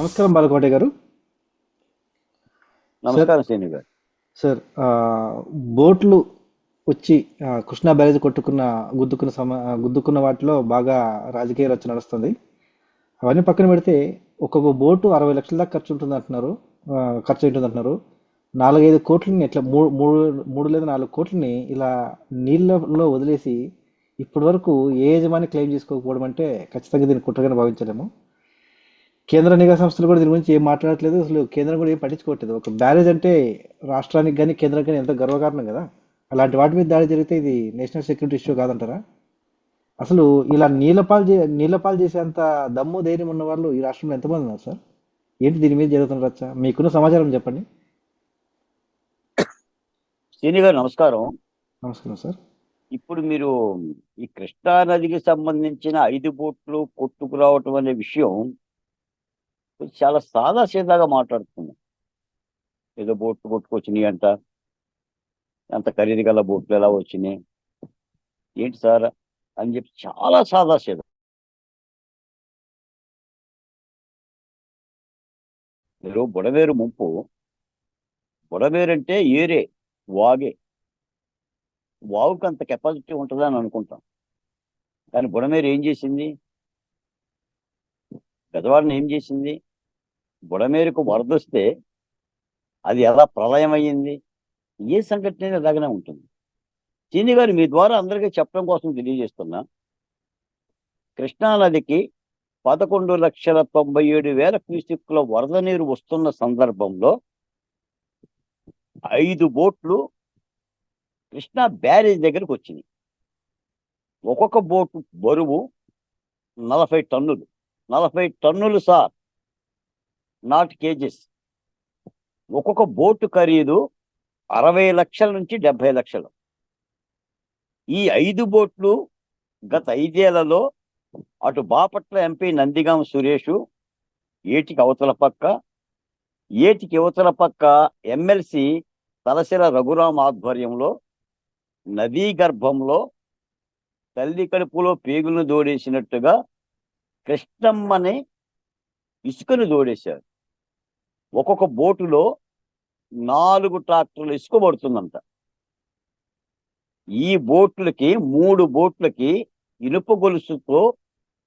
నమస్కారం బాలకోట గారు. నమస్కారం శ్రీని గారు. సార్ బోట్లు వచ్చి కృష్ణా బ్యారేజ్ కొట్టుకున్న గుద్దుకున్న సమ గుద్దుకున్న వాటిలో బాగా రాజకీయ రచ్చ నడుస్తుంది. అవన్నీ పక్కన పెడితే ఒక్కొక్క బోటు అరవై లక్షల దాకా ఖర్చు ఉంటుంది అంటున్నారు. ఖర్చు ఉంటుంది అంటున్నారు నాలుగైదు కోట్లని ఇట్లా మూడు మూడు మూడు లేదా నాలుగు కోట్లని ఇలా నీళ్ళలో వదిలేసి ఇప్పటి వరకు ఏ యజమాని క్లెయిమ్ చేసుకోకపోవడం అంటే ఖచ్చితంగా దీన్ని కుట్రగానే భావించలేము. కేంద్ర నిఘా సంస్థలు కూడా దీని గురించి ఏం మాట్లాడట్లేదు. అసలు కేంద్రం కూడా ఏం పట్టించుకోవట్లేదు. ఒక బ్యారేజ్ అంటే రాష్ట్రానికి కానీ కేంద్రానికి కానీ ఎంతో గర్వకారణం కదా? అలాంటి వాటి మీద దాడి జరిగితే ఇది నేషనల్ సెక్యూరిటీ ఇష్యూ కాదంటారా? అసలు ఇలా నీళ్ళపాలు చే నీళ్ళపాలు చేసేంత దమ్ము ధైర్యం ఉన్న వాళ్ళు ఈ రాష్ట్రంలో ఎంతమంది ఉన్నారు సార్? ఏంటి దీని మీద జరుగుతున్న రచ్చ? మీకున్న సమాచారం చెప్పండి. శ్రీని గారు నమస్కారం. నమస్కారం సార్. ఇప్పుడు మీరు ఈ కృష్ణా నదికి సంబంధించిన ఐదు బోట్లు కొట్టుకురావటం అనే విషయం చాలా సాదా సీదాగా మాట్లాడుతున్నాం ఏదో బోట్లు కొట్టుకొచ్చినాయి అంట. అంత ఖరీదు గల బోట్లు ఎలా వచ్చినాయి? ఏంటి సార్? అని చెప్పి చాలా సాదా సీదా. మీరు బుడవేరు ముంపు. బుడవేరు అంటే ఏరే వాగే. వాగుకి అంత కెపాసిటీ ఉంటుందని అనుకుంటాం. కానీ బుడమేరు ఏం చేసింది? పెదవాడిని ఏం చేసింది? బుడమేరుకు వరదొస్తే అది ఎలా ప్రళయం అయ్యింది ఏ సంఘటన అలాగనే ఉంటుంది. చీని గారు మీ ద్వారా అందరికీ చెప్పడం కోసం తెలియజేస్తున్నా. కృష్ణా నదికి పదకొండు లక్షల తొంభై ఏడు వేల క్యూసిక్ల వరద నీరు వస్తున్న సందర్భంలో ఐదు బోట్లు కృష్ణా బ్యారేజ్ దగ్గరకు వచ్చింది ఒక్కొక్క బోటు బరువు నలభై టన్నులు. నలభై టన్నులు సార్. Not cages. ఒక్కొక్క బోటు ఖరీదు అరవై లక్షల నుంచి డెబ్బై లక్షలు. ఈ ఐదు బోట్లు గత ఐదేళ్ళలో అటు బాపట్ల ఎంపీ నందిగాం సురేషు ఏటికి అవతల పక్క ఏటికి అవతల పక్క ఎమ్మెల్సీ తలసిల రఘురాం ఆధ్వర్యంలో నదీ గర్భంలో తల్లి కడుపులో పేగులను దోడేసినట్టుగా కృష్ణమ్మని ఇసుకను దోడేశారు. ఒక్కొక్క బోటులో నాలుగు ట్రాక్టర్లు ఇసుక పడుతుందంట ఈ బోట్లకి మూడు బోట్లకి ఇనుప గొలుసుతో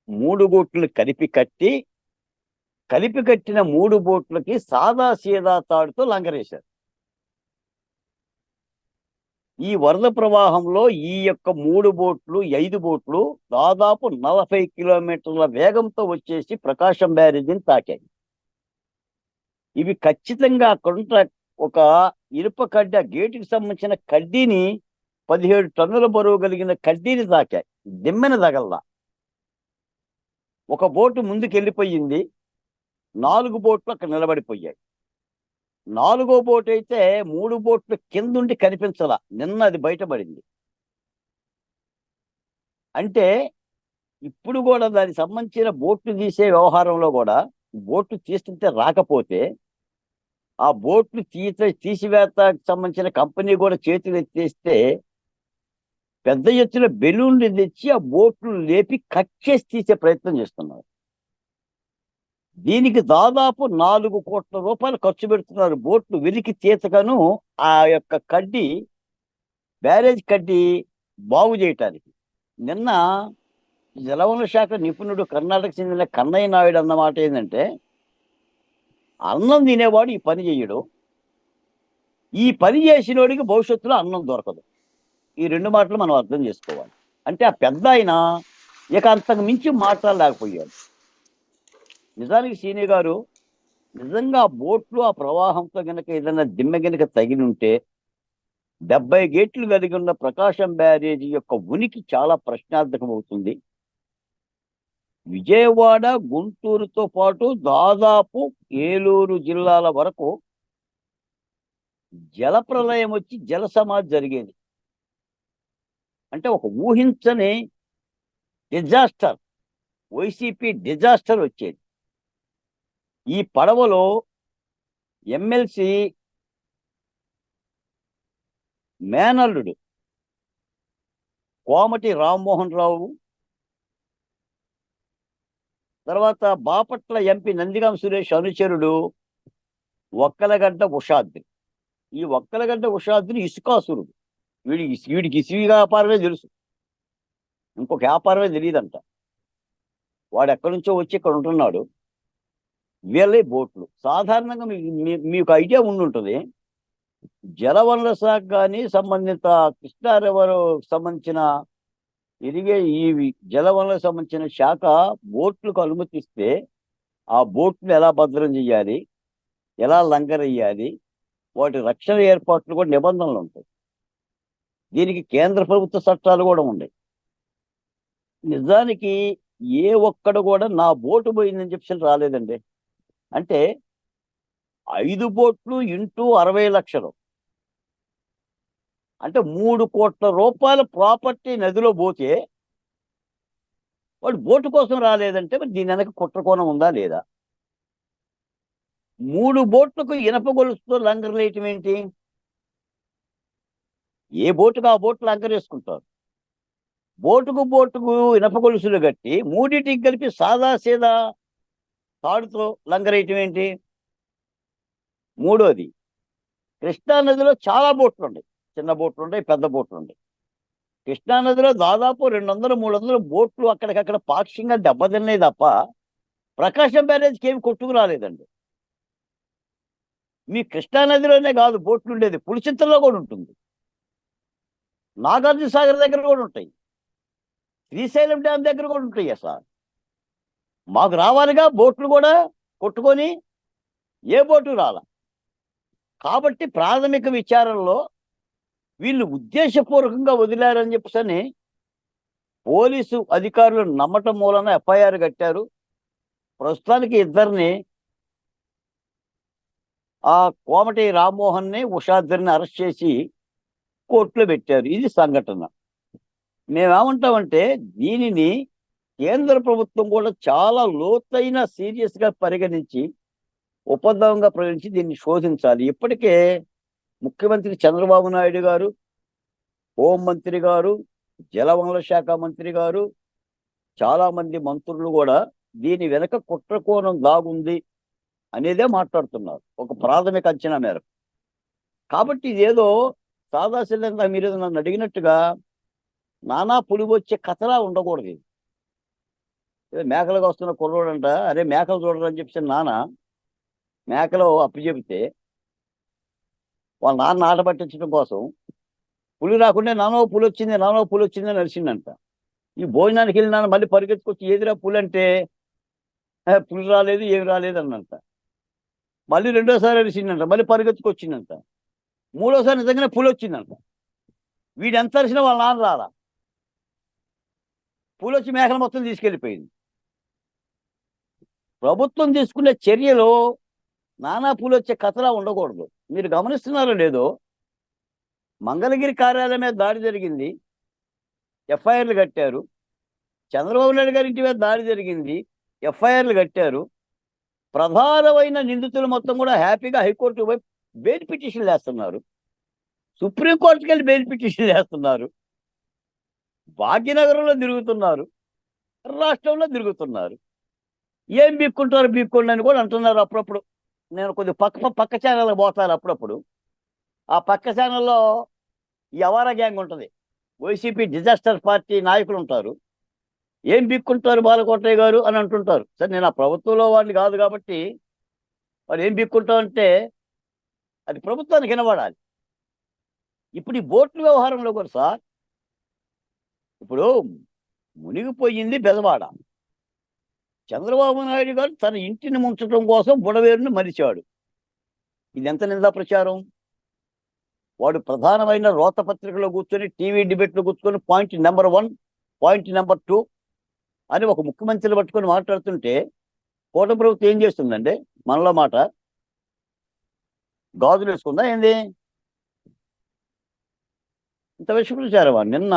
మూడు బోట్లు కలిపి కట్టి కలిపి కట్టిన మూడు బోట్లకి సాదా సీదా తాడుతో లంగరేశారు ఈ వరద ప్రవాహంలో ఈ యొక్క మూడు బోట్లు ఐదు బోట్లు దాదాపు నలభై కిలోమీటర్ల వేగంతో వచ్చేసి ప్రకాశం బ్యారేజీని తాకాయి. ఇవి ఖచ్చితంగా అక్కడుంట ఒక ఇనుప కడ్డ గేటుకి సంబంధించిన కడ్డీని పదిహేడు టన్నుల బరువు కలిగిన కడ్డీని తాకాయి. దిమ్మెన తగల్లా. ఒక బోటు ముందుకు వెళ్ళిపోయింది నాలుగు బోట్లు అక్కడ నిలబడిపోయాయి. నాలుగో బోట్ అయితే మూడు బోట్లు కిందుండి కనిపించాల. నిన్న అది బయటపడింది. అంటే ఇప్పుడు కూడా దానికి సంబంధించిన బోట్లు తీసే వ్యవహారంలో కూడా బోట్లు తీస్తుంటే రాకపోతే ఆ బోట్లు తీత తీసివేతకు సంబంధించిన కంపెనీ కూడా చేతులు ఎత్తేస్తే పెద్ద ఎత్తున బెలూన్లు తెచ్చి ఆ బోట్లు లేపి కట్ చేసి తీసే ప్రయత్నం చేస్తున్నారు. దీనికి దాదాపు నాలుగు కోట్ల రూపాయలు ఖర్చు పెడుతున్నారు. బోట్లు వెలికి తీతగాను ఆ యొక్క కడ్డీ బ్యారేజ్ కడ్డీ బాగు చేయటానికి. నిన్న జలవనరుల శాఖ నిపుణుడు కర్ణాటక చెందిన కన్నయ్య నాయుడు అన్నమాట ఏంటంటే అన్నం తినేవాడు ఈ పని చేయడు. ఈ పని చేసినోడికి భవిష్యత్తులో అన్నం దొరకదు. ఈ రెండు మాటలు మనం అర్థం చేసుకోవాలి. అంటే ఆ పెద్ద ఆయన ఇక అంతకు మించి మాట్లాడలేకపోయాడు. నిజానికి సీని గారు నిజంగా బోట్లు ఆ ప్రవాహంతో గనక ఏదైనా దిమ్మె గనక తగిలి ఉంటే డెబ్బై గేట్లు కలిగి ఉన్న ప్రకాశం బ్యారేజీ యొక్క ఉనికి చాలా ప్రశ్నార్థకం అవుతుంది విజయవాడ గుంటూరుతో పాటు దాదాపు ఏలూరు జిల్లాల వరకు జల ప్రళయం వచ్చి జల సమాధి జరిగేది. అంటే ఒక ఊహించని డిజాస్టర్ వైసీపీ డిజాస్టర్ వచ్చేది. ఈ పడవలో ఎమ్మెల్సీ మేనల్లుడు కోమటి రామ్మోహన్ రావు తర్వాత బాపట్ల ఎంపీ నందిగాం సురేష్ అనుచరుడు ఒక్కలగడ్డ ఉషాద్రి. ఈ ఒక్కలగడ్డ ఉషాద్రి ఇసుకాసురుడు. వీడికి వీడికి ఇసుక వ్యాపారమే తెలుసు. ఇంకొక వ్యాపారమే తెలియదంట వాడు ఎక్కడి నుంచో వచ్చి ఇక్కడ ఉంటున్నాడు. వీళ్ళే బోట్లు. సాధారణంగా మీకు మీ- మీకు ఐడియా ఉండుంటుంది. జలవనరుల శాఖ కానీ సంబంధిత కృష్ణారెవరు సంబంధించిన ఇరిగే ఈ జలవనరులకు సంబంధించిన శాఖ బోట్లకు అనుమతిస్తే ఆ బోట్ను ఎలా భద్రం చేయాలి? ఎలా లంగరయ్యాలి వాటి రక్షణ ఏర్పాట్లు కూడా నిబంధనలు ఉంటాయి. దీనికి కేంద్ర ప్రభుత్వ చట్టాలు కూడా ఉన్నాయి. నిజానికి ఏ ఒక్కడు కూడా నా బోటు పోయిందని చెప్పి రాలేదండి. అంటే ఐదు బోట్లు ఇంటూ అరవై లక్షలు. అంటే మూడు కోట్ల రూపాయల ప్రాపర్టీ నదిలో పోతే వాడు బోటు కోసం రాలేదంటే మరి దీని వెనక కుట్రకోణం ఉందా లేదా? మూడు బోట్లకు ఇనప గొలుసుతో లంగర్లేయటం ఏంటి? ఏ బోటుకు ఆ బోట్లు లంగరేసుకుంటారు బోటుకు బోటుకు ఇనప గొలుసులు కట్టి మూడింటికి కలిపి సాదా సీదా తాడుతో లంగరేయటం ఏంటి? మూడోది కృష్ణా నదిలో చాలా బోట్లు ఉన్నాయి. చిన్న బోట్లు ఉంటాయి పెద్ద బోట్లు ఉంటాయి కృష్ణా నదిలో దాదాపు రెండు వందలు మూడు వందలు బోట్లు అక్కడికక్కడ పాక్షికంగా దెబ్బతిన్నాయి తప్ప ప్రకాశం బ్యారేజ్కి ఏమి కొట్టుకు రాలేదండి. మీ కృష్ణా నదిలోనే కాదు బోట్లు ఉండేది పులిచింతల్లో కూడా ఉంటుంది. నాగార్జున సాగర్ దగ్గర కూడా ఉంటాయి. శ్రీశైలం డ్యామ్ దగ్గర కూడా ఉంటాయి సార్ మాకు రావాలిగా బోట్లు కూడా కొట్టుకొని ఏ బోటు రాల. కాబట్టి ప్రాథమిక విచారణలో వీళ్ళు ఉద్దేశపూర్వకంగా వదిలారని చెప్పని పోలీసు అధికారులు నమ్మటం మూలన ఎఫ్ఐఆర్ కట్టారు. ప్రస్తుతానికి ఇద్దరిని ఆ కోమటి రామ్మోహన్ని ఉషాద్రిని అరెస్ట్ చేసి కోర్టులో పెట్టారు. ఇది సంఘటన. మేమేమంటామంటే దీనిని కేంద్ర ప్రభుత్వం కూడా చాలా లోతైన సీరియస్గా పరిగణించి ఉపద్రవంగా పరిగణించి దీన్ని శోధించాలి. ఇప్పటికే ముఖ్యమంత్రి చంద్రబాబు నాయుడు గారు హోం మంత్రి గారు జలవనరుల శాఖ మంత్రి గారు చాలా మంది మంత్రులు కూడా దీని వెనక కుట్రకోణం దాగుంది అనేదే మాట్లాడుతున్నారు. ఒక ప్రాథమిక అంచనా మేరకు. కాబట్టి ఇదేదో సాదాశీలంగా మీరు ఏదో నన్ను అడిగినట్టుగా నానా పులి వచ్చే కథలా ఉండకూడదు ఇది. మేకలుగా వస్తున్న కుర్రోడంట అరే మేకలు చూడరని చెప్పి నాన్న మేకలు అప్పు చెబితే వాళ్ళ నాన్న ఆట పట్టించడం కోసం పులి రాకుండా నానో పులి వచ్చింది నానో పులి వచ్చింది అని నడిచిందంట ఈ భోజనానికి వెళ్ళినా మళ్ళీ పరిగెత్తుకొచ్చి ఏదిరా పులి అంటే పులి రాలేదు ఏమి రాలేదు అన్నంట. మళ్ళీ రెండోసారి అరిచిందంట మళ్ళీ పరిగెత్తుకొచ్చిందంట. మూడోసారి నిజంగానే పులి వచ్చిందంట. వీడు ఎంత అరిచినా వాళ్ళ నాన్న రాలా. పులి వచ్చి మేకలు మొత్తం తీసుకెళ్ళిపోయింది. ప్రభుత్వం తీసుకునే చర్యలు నానా పూలు వచ్చే కథలా ఉండకూడదు. మీరు గమనిస్తున్నారో లేదో మంగళగిరి కార్యాలయం మీద దాడి జరిగింది. ఎఫ్ఐఆర్లు కట్టారు. చంద్రబాబు నాయుడు గారి ఇంటి మీద దాడి జరిగింది. ఎఫ్ఐఆర్లు కట్టారు. ప్రధానమైన నిందితులు మొత్తం కూడా హ్యాపీగా హైకోర్టు పోయి బెయిల్ పిటిషన్లు వేస్తున్నారు. సుప్రీంకోర్టుకి వెళ్ళి బెయిల్ పిటిషన్లు వేస్తున్నారు. భాగ్యనగరంలో తిరుగుతున్నారు. రాష్ట్రంలో తిరుగుతున్నారు. ఏం బీక్కుంటారు బీక్కోండి అని కూడా అంటున్నారు అప్పుడప్పుడు. నేను కొద్దిగా పక్క పక్క ఛానల్కి పోతాను అప్పుడప్పుడు. ఆ పక్క ఛానల్లో ఈ గ్యాంగ్ ఉంటుంది. వైసీపీ డిజాస్టర్ పార్టీ నాయకులు ఉంటారు. ఏం బిక్కుంటారు బాలకోటయ్య గారు అని అంటుంటారు. సరే నేను ఆ ప్రభుత్వంలో వాడిని కాదు కాబట్టి వాళ్ళు ఏం బిక్కుంటాం అంటే అది ప్రభుత్వానికి వినబడాలి. ఇప్పుడు ఈ బోట్ల వ్యవహారంలో కూడా సార్ ఇప్పుడు మునిగిపోయింది బెదవాడ చంద్రబాబు నాయుడు గారు తన ఇంటిని ముంచడం కోసం బుడవేరుని మరిచాడు. ఇది ఎంత నిందా ప్రచారం? వాడు ప్రధానమైన రోత పత్రికలో కూర్చొని టీవీ డిబేట్లో కూర్చొని point number one point number two అని ఒక ముఖ్యమంత్రిని పట్టుకొని మాట్లాడుతుంటే కోట ప్రభుత్వం ఏం చేస్తుందండి? మనలో మాట గాజులు వేసుకుందా ఏంది? ఇంత విషయం ప్రచారమా? నిన్న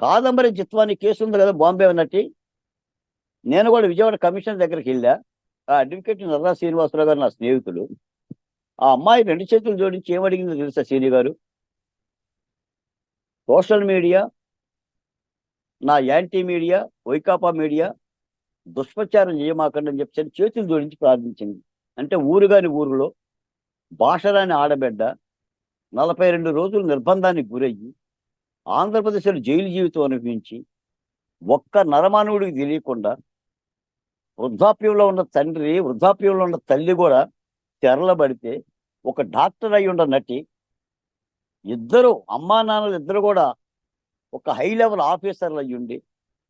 కాదంబరి చిత్వానికి కేసు ఉంది కదా బాంబే ఉన్నట్టు నేను కూడా విజయవాడ కమిషనర్ దగ్గరికి వెళ్ళా. ఆ అడ్వకేట్ నర్రా శ్రీనివాసరావు గారు నా స్నేహితులు. ఆ అమ్మాయి రెండు చేతులు జోడించి ఏమడిగిందో తెలుసా సీని గారు? సోషల్ మీడియా నా యాంటీ మీడియా వైకాపా మీడియా దుష్ప్రచారం చేయమాకండి అని చెప్పి చేతులు జోడించి ప్రార్థించింది. అంటే ఊరు కాని ఊరిలో భాషరాని ఆడబిడ్డ నలభై రెండు రోజులు నిర్బంధానికి గురయ్యి ఆంధ్రప్రదేశ్లో జైలు జీవితం అనుభవించి ఒక్క నరమానవుడికి తెలియకుండా వృద్ధాప్యంలో ఉన్న తండ్రి వృద్ధాప్యంలో ఉన్న తల్లి కూడా తెరలబడితే ఒక డాక్టర్ అయి ఉన్న నటి. ఇద్దరు అమ్మా నాన్నలు ఇద్దరు కూడా ఒక హై లెవెల్ ఆఫీసర్లు అయ్యి ఉండి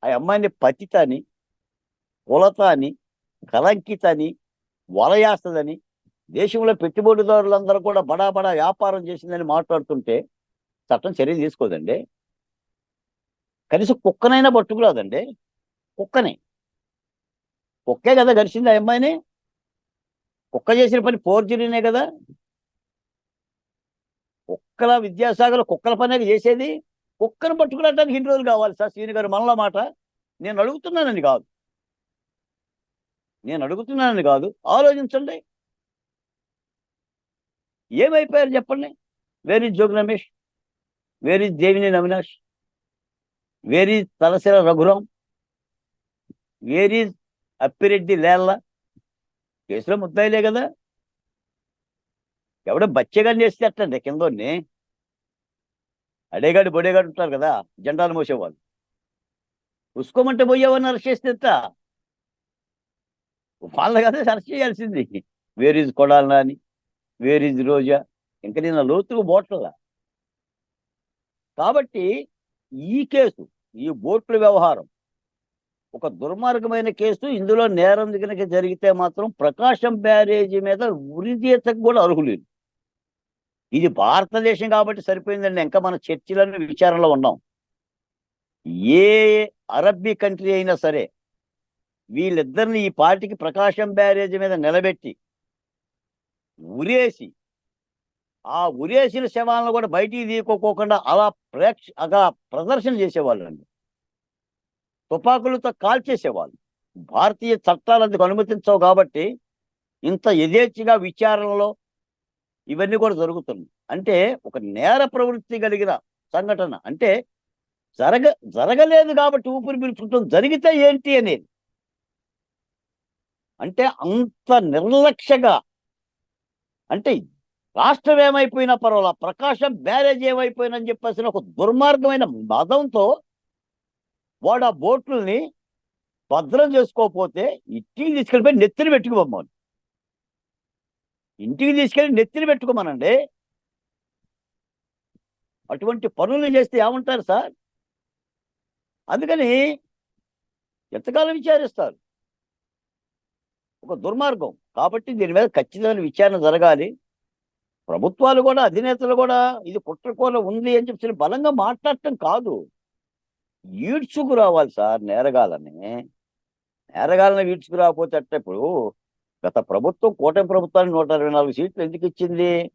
ఆ అమ్మాయిని పతిత అని కులత అని కలంకిత అని వలయాస్తదని దేశంలో పెట్టుబడిదారులందరూ కూడా బడా బడా వ్యాపారం చేసిందని మాట్లాడుతుంటే చట్టం చర్య తీసుకోదండి. కనీసం కుక్కనైనా పట్టుకురాదండి. కుక్కనే. కుక్కే కదా గడిచింది ఆ అమ్మాయిని? కుక్క చేసిన పని ఫోర్జరీనే కదా? కుక్కల విద్యాసాగర్ కుక్కల పనే చేసేది? కుక్కను పట్టుకురావడానికి ఇన్ని రోజులు కావాలి సార్ శ్రీని గారు మనలో మాట. నేను అడుగుతున్నానని కాదు. నేను అడుగుతున్నానని కాదు. ఆలోచించండి. ఏమైపోయారు చెప్పండి? Where is Jogi Ramesh. Where is Devineni Avinash. Where is Talasila Raghuram where is Appireddy Lella. కేసులో ముద్దాయిలే కదా. ఎవడో బచ్చగాని చేస్తే అట్టండి కిందోని అడేగాడు బొడేగాడు ఉంటారు కదా జెండాలు మోసేవాళ్ళు. ఉసుకోమంటే పోయేవాడిని అరెస్ట్ చేస్తే ఎట్టా? వాళ్ళ కదా అరెస్ట్ చేయాల్సింది. వేర్ ఈజ్ కొడాలనా అని వేర్ ఇజ్ రోజా. ఇంకా నేను లోతుకు బోట్ల కాబట్టి ఈ కేసు ఈ బోట్ల వ్యవహారం ఒక దుర్మార్గమైన కేసు ఇందులో నేరం కనుక జరిగితే మాత్రం ప్రకాశం బ్యారేజీ మీద ఉరిదీతకు కూడా అర్హులేదు. ఇది భారతదేశం కాబట్టి సరిపోయిందండి. ఇంకా మన చర్చలన్నీ విచారణలో ఉన్నాం. ఏ అరబ్బీ కంట్రీ అయినా సరే వీళ్ళిద్దరిని ఈ పార్టీకి ప్రకాశం బ్యారేజీ మీద నిలబెట్టి ఉరేసి ఆ ఉరేసిన శవాలను కూడా బయటికి తీసుకోకుండా అలా ప్రేక్ష అలా ప్రదర్శన చేసేవాళ్ళండి. తుపాకులతో కాల్చేసేవాళ్ళు. భారతీయ చట్టాలు అందుకు అనుమతించవు కాబట్టి ఇంత యథేచ్ఛగా విచారణలో ఇవన్నీ కూడా జరుగుతుంది అంటే ఒక నేర ప్రవృత్తి కలిగిన సంఘటన. అంటే జరగ జరగలేదు కాబట్టి ఊపిరి పీల్చుకుంటాం జరిగితే ఏంటి అనేది. అంటే అంత నిర్లక్ష్యగా అంటే రాష్ట్రం ఏమైపోయినా పర్వాలా ప్రకాశం బ్యారేజ్ ఏమైపోయినని చెప్పేసిన ఒక దుర్మార్గమైన మదంతో వాడు ఆ బోట్లని భద్రం చేసుకోకపోతే ఇంటికి తీసుకెళ్ళిపోయి నెత్తిని పెట్టుకోమని ఇంటికి తీసుకెళ్ళి నెత్తిని పెట్టుకోమనండి. అటువంటి పనులు చేస్తే ఏమంటారు సార్? అందుకని ఎంతకాలం విచారిస్తారు? ఒక దుర్మార్గం. కాబట్టి దీని మీద ఖచ్చితమైన విచారణ జరగాలి. ప్రభుత్వాలు కూడా అధినేతలు కూడా ఇది కుట్రకోల ఉంది అని చెప్పి బలంగా మాట్లాడటం కాదు. ఈడ్చుకురావాలి సార్ నేరగాలని నేరగాలని ఈడ్చుకురాకపోతే అట్ట ఇప్పుడు? గత ప్రభుత్వం కూటమి ప్రభుత్వానికి నూట అరవై నాలుగు సీట్లు ఎందుకు ఇచ్చింది?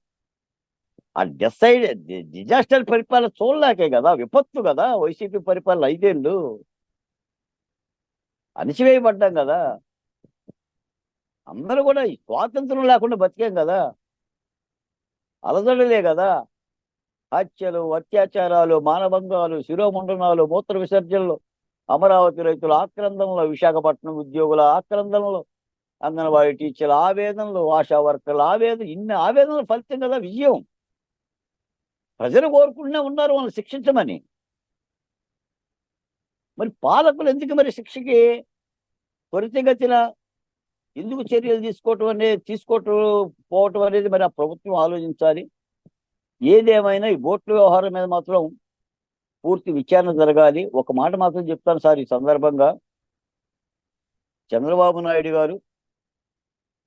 ఆ డిసైడ్ డిజాస్టర్ పరిపాలన చూడలేకే కదా విపత్తు కదా వైసీపీ పరిపాలన ఐదేళ్ళు. అణిచివేయబడ్డాం కదా. అందరూ కూడా స్వాతంత్రం లేకుండా బతికాం కదా. అలజడలే కదా. హత్యలు అత్యాచారాలు మానభంగాలు శిరోమండనాలు మూత్ర విసర్జనలు అమరావతి రైతుల ఆక్రందనలు విశాఖపట్నం ఉద్యోగుల ఆక్రందనలు అంగన్వాడీ టీచర్ల ఆవేదనలు ఆశా వర్కర్ల ఆవేదన ఇన్ని ఆవేదనల ఫలితం కదా విజయం. ప్రజలు కోరుకుంటూనే ఉన్నారు వాళ్ళని శిక్షించమని. మరి పాలకులు ఎందుకు మరి శిక్షకి? త్వరితగతిన ఎందుకు చర్యలు తీసుకోవటం అనేది తీసుకోవటం పోవటం అనేది మరి ఆ ప్రభుత్వం ఆలోచించాలి. ఏదేమైనా ఈ బోట్ల వ్యవహారం మీద మాత్రం పూర్తి విచారణ జరగాలి. ఒక మాట మాత్రం చెప్తాను సార్ ఈ సందర్భంగా. చంద్రబాబు నాయుడు గారు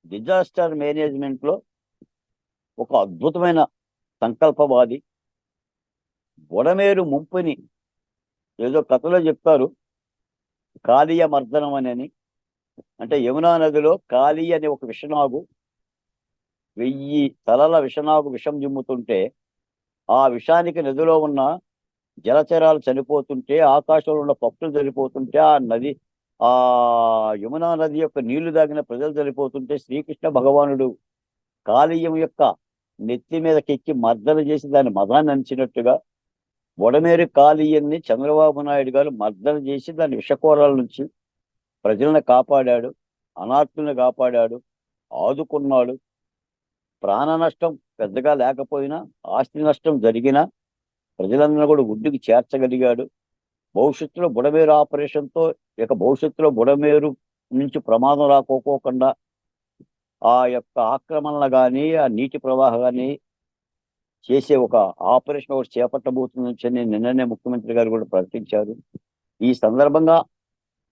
డిజాస్టర్ మేనేజ్మెంట్లో ఒక అద్భుతమైన సంకల్పవాది. బుడమేరు ముంపుని ఏదో కథలో చెప్తారు. కాళీయ మర్దనం అని అంటే యమునా నదిలో కాళీ అనే ఒక విషనాగు. వెయ్యి తలల విషనాగు విషం జిమ్ముతుంటే ఆ విషానికి నదిలో ఉన్న జలచరాలు చనిపోతుంటే ఆకాశంలో ఉన్న పక్షులు చనిపోతుంటే ఆ నది ఆ యమునా నది యొక్క నీళ్ళు దాగిన ప్రజలు చనిపోతుంటే శ్రీకృష్ణ భగవానుడు కాళీయం యొక్క నెత్తి మీదకెక్కి మర్దన చేసి దాని మదాన్ని అంచినట్టుగా వడమేరు కాళీయాన్ని చంద్రబాబు నాయుడు గారు మర్దన చేసి దాని విషకోరాల నుంచి ప్రజలను కాపాడాడు అనాథులను కాపాడాడు ఆదుకున్నాడు. ప్రాణ నష్టం పెద్దగా లేకపోయినా ఆస్తి నష్టం జరిగినా ప్రజలందరూ కూడా ఒడ్డుకి చేర్చగలిగాడు. భవిష్యత్తులో బుడమేరు ఆపరేషన్తో ఇక భవిష్యత్తులో బుడమేరు నుంచి ప్రమాదం రాకోకోకుండా ఆ యొక్క ఆక్రమణలు కానీ ఆ నీటి ప్రవాహం కానీ చేసే ఒక ఆపరేషన్ ఒకటి చేపట్టబోతుందని నిన్ననే ముఖ్యమంత్రి గారు కూడా ప్రకటించారు. ఈ సందర్భంగా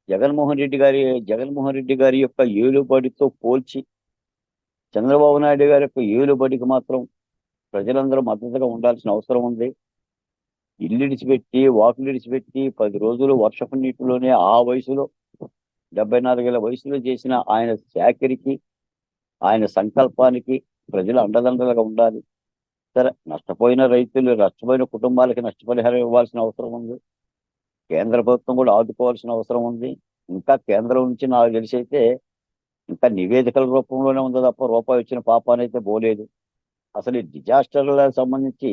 జగన్మోహన్ రెడ్డి గారి జగన్మోహన్ రెడ్డి గారి యొక్క ఏలుబడితో పోల్చి చంద్రబాబు నాయుడు గారి యొక్క ఏలుబడికి మాత్రం ప్రజలందరూ మద్దతుగా ఉండాల్సిన అవసరం ఉంది. ఇల్లు ఇడిచిపెట్టి వాకులు ఇడిచిపెట్టి పది రోజులు వర్షపు నీటిలోనే ఆ వయసులో డెబ్బై నాలుగేళ్ళ వయసులో చేసిన ఆయన చాకరికి ఆయన సంకల్పానికి ప్రజలు అండదండలుగా ఉండాలి. సరే నష్టపోయిన రైతులు నష్టపోయిన కుటుంబాలకి నష్టపరిహారం ఇవ్వాల్సిన అవసరం ఉంది. కేంద్ర ప్రభుత్వం కూడా ఆదుకోవాల్సిన అవసరం ఉంది. ఇంకా కేంద్రం నుంచి నాకు తెలిసి అయితే ఇంకా నివేదికల రూపంలోనే ఉంది తప్ప రూపాయి వచ్చిన పాపాన్ని అయితే పోలేదు. అసలు ఈ డిజాస్టర్లకు సంబంధించి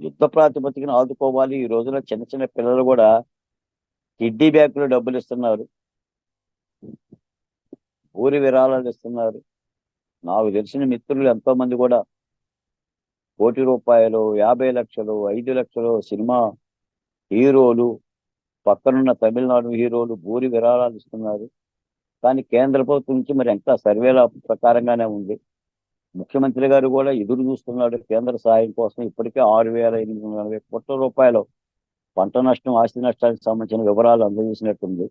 యుద్ధ ప్రాతిపదికను ఆదుకోవాలి. ఈ రోజున చిన్న చిన్న పిల్లలు కూడా కిడ్నీ బ్యాంకులో డబ్బులు ఇస్తున్నారు. ఊరి విరాళాలు ఇస్తున్నారు. నాకు తెలిసిన మిత్రులు ఎంతో మంది కూడా కోటి రూపాయలు యాభై లక్షలు ఐదు లక్షలు సినిమా హీరోలు పక్కనున్న తమిళనాడు హీరోలు భూరి విరాళాలు ఇస్తున్నారు. కానీ కేంద్ర ప్రభుత్వం నుంచి మరి ఎంత సర్వేల ప్రకారంగానే ఉంది. ముఖ్యమంత్రి గారు కూడా ఎదురు చూస్తున్నాడు కేంద్ర సహాయం కోసం. ఇప్పటికే ఆరు వేల ఎనిమిది వందల నలభై కోట్ల రూపాయలు పంట నష్టం ఆస్తి నష్టానికి సంబంధించిన వివరాలు అందజేసినట్టుంది.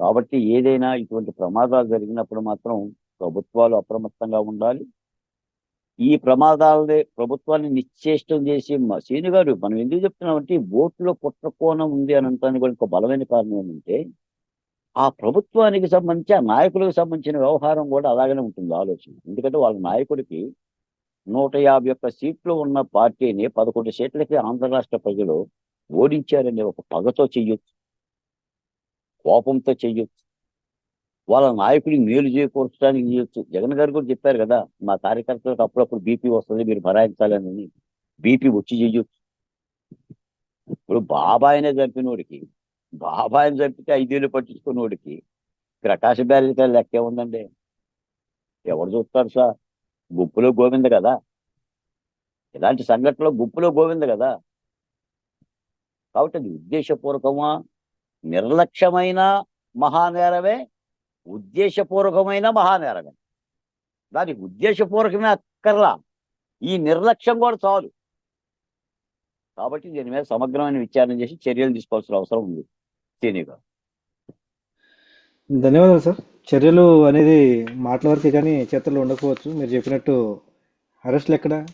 కాబట్టి ఏదైనా ఇటువంటి ప్రమాదాలు జరిగినప్పుడు మాత్రం ప్రభుత్వాలు అప్రమత్తంగా ఉండాలి. ఈ ప్రమాదాలదే ప్రభుత్వాన్ని నిశ్చేష్టం చేసి మ- సీని గారు మనం ఎందుకు చెప్తున్నామంటే కుట్ర కోణం ఉంది అని అంటానికి కూడా ఇంకో బలమైన కారణం ఏంటంటే ఆ ప్రభుత్వానికి సంబంధించి ఆ నాయకులకు సంబంధించిన వ్యవహారం కూడా అలాగనే ఉంటుంది ఆలోచన. ఎందుకంటే వాళ్ళ నాయకుడికి నూట యాభై ఒక్క సీట్లు ఉన్న పార్టీని పదకొండు సీట్లకి ఆంధ్ర రాష్ట్ర ప్రజలు ఓడించారనే ఒక పగతో చెయ్యొచ్చు. కోపంతో చెయ్యొచ్చు. వాళ్ళ నాయకుడికి మేలు చేకూర్చడానికి చేయొచ్చు జగన్ గారు కూడా చెప్పారు కదా మా కార్యకర్తలకు అప్పుడప్పుడు బీపీ వస్తుంది మీరు భరాయించాలని. బీపీ వచ్చి చెయ్యొచ్చు. ఇప్పుడు బాబాయినే చంపినోడికి బాబాయిని చంపితే ఐదేళ్ళు పట్టించుకున్నోడికి ప్రకాశ బ్యారేజ్ లెక్కే ఉందండి ఎవరు చూస్తారు సార్? గుప్పులో గోవింద కదా. ఇలాంటి సంఘటనలో గుప్పులో గోవింద కదా. కాబట్టి అది ఉద్దేశపూర్వకమా? నిర్లక్ష్యమైన మహానేరమే ఉద్దేశపూర్వకమైన మహానేరమే. దానికి ఉద్దేశపూర్వకమే అక్కర్లా. ఈ నిర్లక్ష్యం కూడా చాలు. కాబట్టి దీని మీద సమగ్రమైన విచారణ చేసి చర్యలు తీసుకోవాల్సిన అవసరం ఉంది. సీని ధన్యవాదాలు సార్. చర్యలు అనేది మాటల వరకే కానీ చేతల్లో ఉండకపోవచ్చు. మీరు చెప్పినట్టు అరెస్టులు ఎక్కడ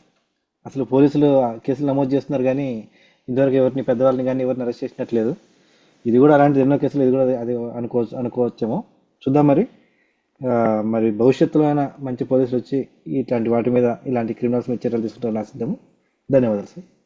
అసలు పోలీసులు ఆ కేసులు నమోదు చేస్తున్నారు కానీ ఇంతవరకు ఎవరిని పెద్దవాళ్ళని కానీ ఎవరిని అరెస్ట్ చేసినట్లేదు. ఇది కూడా అలాంటి ఎన్నో కేసులు ఇది కూడా అది అనుకోవచ్చు అనుకోవచ్చేమో. చూద్దాం మరి. ఆ, మరి భవిష్యత్తులో అయినా మంచి పోలీసులు వచ్చి ఇట్లాంటి వాటి మీద ఇలాంటి క్రిమినల్స్ మీద చర్యలు తీసుకుంటారని ఆశిద్దాము. ధన్యవాదాలు సార్.